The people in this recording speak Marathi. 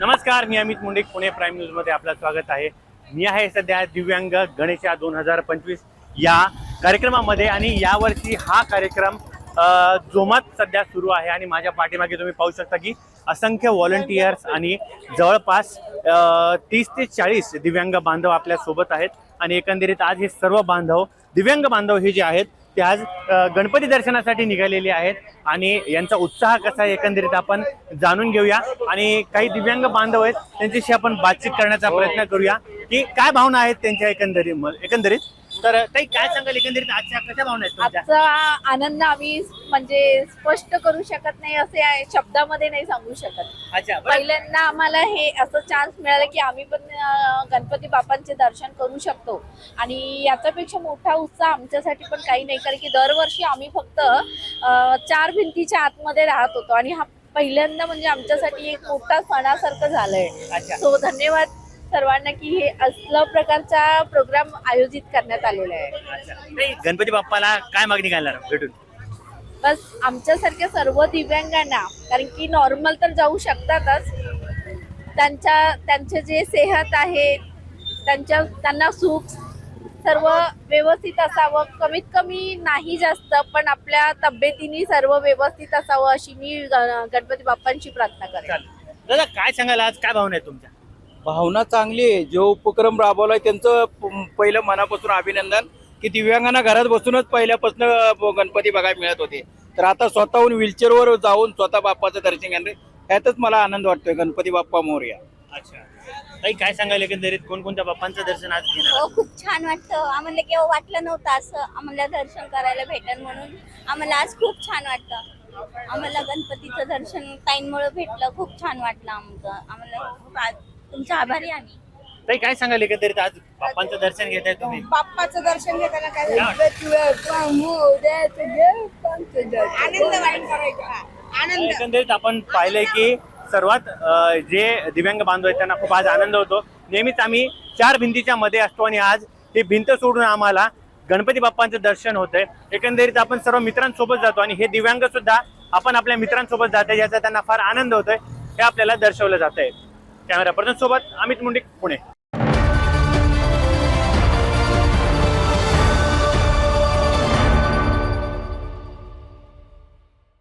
नमस्कार मी अमित मुंडे पुणे प्राईम न्यूजमध्ये आपलं स्वागत आहे. मी आहे सध्या दिव्यांग गणेशा दोन हजार पंचवीस या कार्यक्रमामध्ये आणि यावर्षी हा कार्यक्रम जोमात सध्या सुरू आहे आणि माझ्या पाठीमागे तुम्ही पाहू शकता की असंख्य व्हॉलंटियर्स आणि जवळपास तीस ते चाळीस दिव्यांग बांधव आपल्यासोबत आहेत. आणि एकंदरीत आज हे सर्व बांधव दिव्यांग बांधव हे जे आहेत ते आज गणपती दर्शनासाठी निघालेले आहेत आणि यांचा उत्साह कसा आहे एकंदरीत आपण जाणून घेऊया. आणि काही दिव्यांग बांधव आहेत त्यांच्याशी आपण बातचीत करण्याचा प्रयत्न करूया की काय भावना आहेत त्यांच्या एकंदरीत एकंदरीत? तर ताई काय सांगाल एकंदरीत आजच्या कशा भावना आहेत तुमच्या? आजचा आनंद आम्ही म्हणजे स्पष्ट करू शकत नाही असे आहे, शब्दामध्ये नाही सांगू शकत. अच्छा बरं. पहिल्यांदा आम्हाला हे असं चान्स मिळाला की आम्ही पण अं, गणपती बाप्पांचे दर्शन करू शकतो. आणि याच्यापेक्षा मोठा उत्साह आमच्यासाठी पण काही नाही कारण की दरवर्षी आम्ही फक्त अं, चार भिंतीच्या आतमध्ये राहत होतो. आणि हा पहिल्यांदा म्हणजे आमच्यासाठी एक मोठा सणासारखं झालंय. अच्छा. सो धन्यवाद सर्वांना की हे असलं प्रकारचा प्रोग्राम आयोजित करण्यात आलेला आहे. अच्छा. गणपती बाप्पाला काय मागणी घालणार? भेटून. बस आमच्यासारख्या सर्व दिव्यांगांना कारण की नॉर्मल तर जाऊ शकतातच त्यांच्या त्यांचे जे सेहत आहे त्यांच्या त्यांना सुख सर्व व्यवस्थित असावं. कमीत कमी नाही जास्त पण आपल्या तब्येतीने सर्व व्यवस्थित असावं अशी मी ग- गणपती बाप्पांची प्रार्थना करेन. चालेल. दादा काय सांगाल आज? काय भावना आहेत तुमच्या? भावना चांगली आहे. जो उपक्रम राबवलाय त्यांचं प- पहिलं मनापासून अभिनंदन की दिव्यांगांना घरात बसूनच पहिल्यापासून गणपती बघायला मिळत होते. तर आता स्वतःहून व्हीलचेअरवर जाऊन स्वतः बाप्पाचं दर्शन घेणार यातच मला आनंद वाटतोय गणपती बाप्पा मोरया अच्छा. ताई काय सांगाल एकंदरीत? कोणकोणत्या बाप्पांचं दर्शन आज घेणार हो खूप छान वाटतं. आम्हाला केव्हा वाटलं नव्हतं असं आम्हाला दर्शन करायला भेटेल म्हणून. आम्हाला आज खूप छान वाटतं. आम्हाला गणपतीचं दर्शन ताईंमुळे भेटलं. खूप छान वाटलं आमचं. आम्हाला तुमचे आभारी आहे आम्ही. ताई काय सांगाल एकंदरीत? आज बाप्पांचं दर्शन घेताय तुम्ही. बाप्पाचं दर्शन घेताना काय काय आनंद वाटतो आनंद. एकंदरीत आपण पाहिलंय की सर्वात अ, जे दिव्यांग बांधव आहेत त्यांना खूप आज आनंद होतो. नेहमीच आम्ही चार भिंतीच्या मध्ये असतो आणि आज ही भिंत सोडून आम्हाला गणपती बाप्पांचं दर्शन होतंय. एकंदरीत आपण सर्व मित्रांसोबत जातो आणि हे दिव्यांग सुद्धा आपण आपल्या मित्रांसोबत जाते याचा त्यांना फार आनंद होतोय हे आपल्याला दर्शवलं जात आहे कॅमेरा पर्सन सोबत अमित मुंडे पुणे.